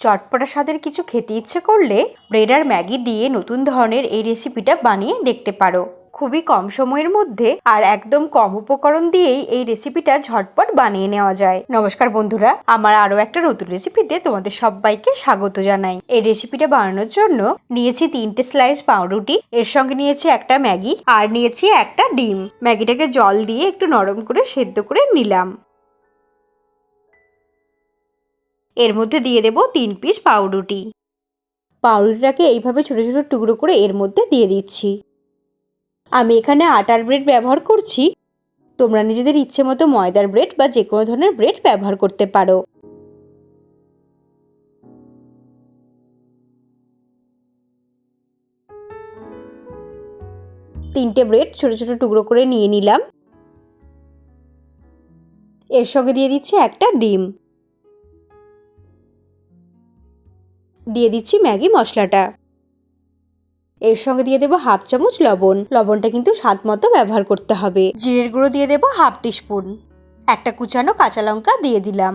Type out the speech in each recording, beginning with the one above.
চটপটা স্বাদের কিছু খেতে ইচ্ছে করলে ব্রেড আর ম্যাগি দিয়ে নতুন ধরনের এই রেসিপিটা বানিয়ে দেখতে পারো। খুবই কম সময়ের মধ্যে আর একদম কম উপকরণ দিয়েই এই রেসিপিটা ঝটপট বানিয়ে নেওয়া যায়। নমস্কার বন্ধুরা, আমার আরও একটা নতুন রেসিপিতে তোমাদের সবাইকে স্বাগত জানাই। এই রেসিপিটা বানানোর জন্য নিয়েছি তিনটে স্লাইস পাউরুটি, এর সঙ্গে নিয়েছি একটা ম্যাগি আর নিয়েছি একটা ডিম। ম্যাগিটাকে জল দিয়ে একটু নরম করে সেদ্ধ করে নিলাম। এর মধ্যে দিয়ে দেব তিন পিস পাউরুটি। পাউরুটিটাকে এইভাবে ছোটো ছোটো টুকরো করে এর মধ্যে দিয়ে দিচ্ছি। আমি এখানে আটার ব্রেড ব্যবহার করছি। তোমরা নিজেদের ইচ্ছে মতো ময়দার ব্রেড বা যে কোনো ধরনের ব্রেড ব্যবহার করতে পারো। তিনটে ব্রেড ছোট ছোট টুকরো করে নিয়ে নিলাম। এর সঙ্গে দিয়ে দিচ্ছি একটা ডিম। দিয়ে দিচ্ছি ম্যাগি মশলাটা। এর সঙ্গে দিয়ে দেবো হাফ চামচ লবণ। লবণটা কিন্তু স্বাদ মতো ব্যবহার করতে হবে। জিরের গুঁড়ো দিয়ে দেবো হাফ টিস্পুন। একটা কুচানো কাঁচা লঙ্কা দিয়ে দিলাম।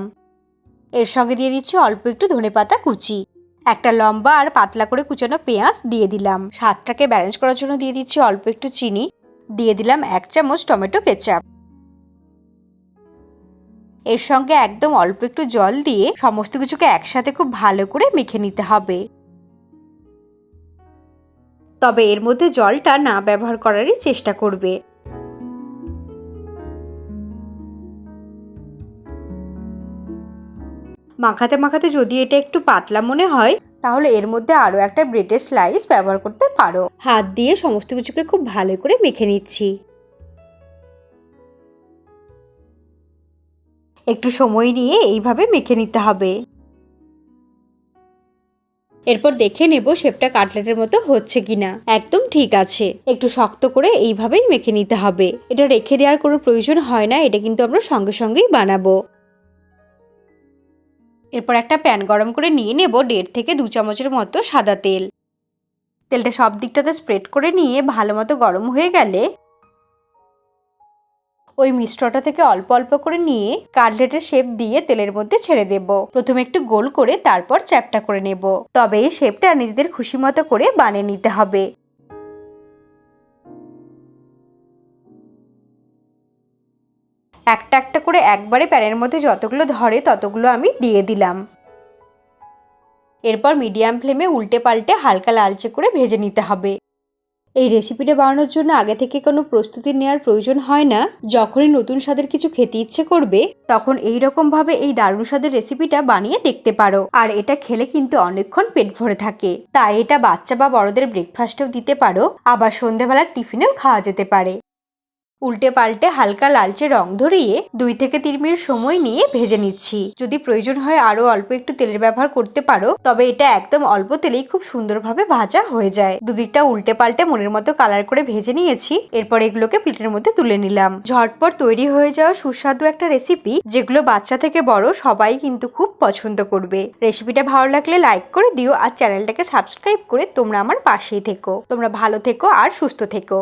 এর সঙ্গে দিয়ে দিচ্ছি অল্প একটু ধনেপাতা কুচি। একটা লম্বা আর পাতলা করে কুচানো পেঁয়াজ দিয়ে দিলাম। স্বাদটাকে ব্যালেন্স করার জন্য দিয়ে দিচ্ছি অল্প একটু চিনি। দিয়ে দিলাম এক চামচ টমেটো কেচাপ। এর সঙ্গে একদম অল্প একটু জল দিয়ে সমস্ত কিছুকে একসাথে খুব ভালো করে মেখে নিতে হবে। তবে এর মধ্যে জলটা না ব্যবহার করারই চেষ্টা করবে। মাখাতে মাখাতে যদি এটা একটু পাতলা মনে হয়, তাহলে এর মধ্যে আরও একটা ব্রেডের স্লাইস ব্যবহার করতে পারো। হাত দিয়ে সমস্ত কিছুকে খুব ভালো করে মেখে নিচ্ছি। একটু সময় নিয়ে এইভাবে মেখে নিতে হবে। এরপর দেখে নেব শেপটা কাটলেটের মতো হচ্ছে কিনা। একদম ঠিক আছে। একটু শক্ত করে এইভাবেই মেখে নিতে হবে। এটা রেখে দেওয়ার কোনো প্রয়োজন হয় না, এটা কিন্তু আমরা সঙ্গে সঙ্গেই বানাবো। এরপর একটা প্যান গরম করে নিয়ে নেব দেড় থেকে দু চামচের মতো সাদা তেল। তেলটা সব দিকটাতে স্প্রেড করে নিয়ে ভালো মতো গরম হয়ে গেলে ওই মিশ্রটা থেকে অল্প অল্প করে নিয়ে কাটলেটের শেপ দিয়ে তেলের মধ্যে ছেড়ে দেব। প্রথমে একটু গোল করে তারপর চ্যাপটা করে নেব। তবে এই শেপটা নিজেদের খুশি মতো করে বানিয়ে নিতে হবে। একটা একটা করে একবারে প্যানের মধ্যে যতগুলো ধরে ততগুলো আমি দিয়ে দিলাম। এরপর মিডিয়াম ফ্লেমে উল্টে পাল্টে হালকা লালচে করে ভেজে নিতে হবে। এই রেসিপিটা বানানোর জন্য আগে থেকে কোনো প্রস্তুতি নেওয়ার প্রয়োজন হয় না। যখনই নতুন স্বাদের কিছু খেতে ইচ্ছে করবে, তখন এই রকম ভাবে এই দারুণ স্বাদের রেসিপিটা বানিয়ে দেখতে পারো। আর এটা খেলে কিন্তু অনেকক্ষণ পেট ভরে থাকে। তাই এটা বাচ্চা বা বড়দের ব্রেকফাস্টেও দিতে পারো, আবার সন্ধ্যাবেলার টিফিনেও খাওয়া যেতে পারে। উল্টে পাল্টে হালকা লালচে রং ধরিয়ে দুই থেকে তিন মিনিট সময় নিয়ে ভেজে নিচ্ছি। যদি প্রয়োজন হয় আরও অল্প একটু তেলের ব্যবহার করতে পারো, তবে এটা একদম অল্প তেলেই খুব সুন্দরভাবে ভাজা হয়ে যায়। দুদিকটা উল্টে পাল্টে মনের মতো কালার করে ভেজে নিয়েছি। এরপর এগুলোকে প্লেটের মধ্যে তুলে নিলাম। ঝটপট তৈরি হয়ে যাওয়া সুস্বাদু একটা রেসিপি যেগুলো বাচ্চা থেকে বড় সবাই কিন্তু খুব পছন্দ করবে। রেসিপিটা ভালো লাগলে লাইক করে দিও আর চ্যানেলটাকে সাবস্ক্রাইব করে তোমরা আমার পাশেই থেকো। তোমরা ভালো থেকো আর সুস্থ থেকো।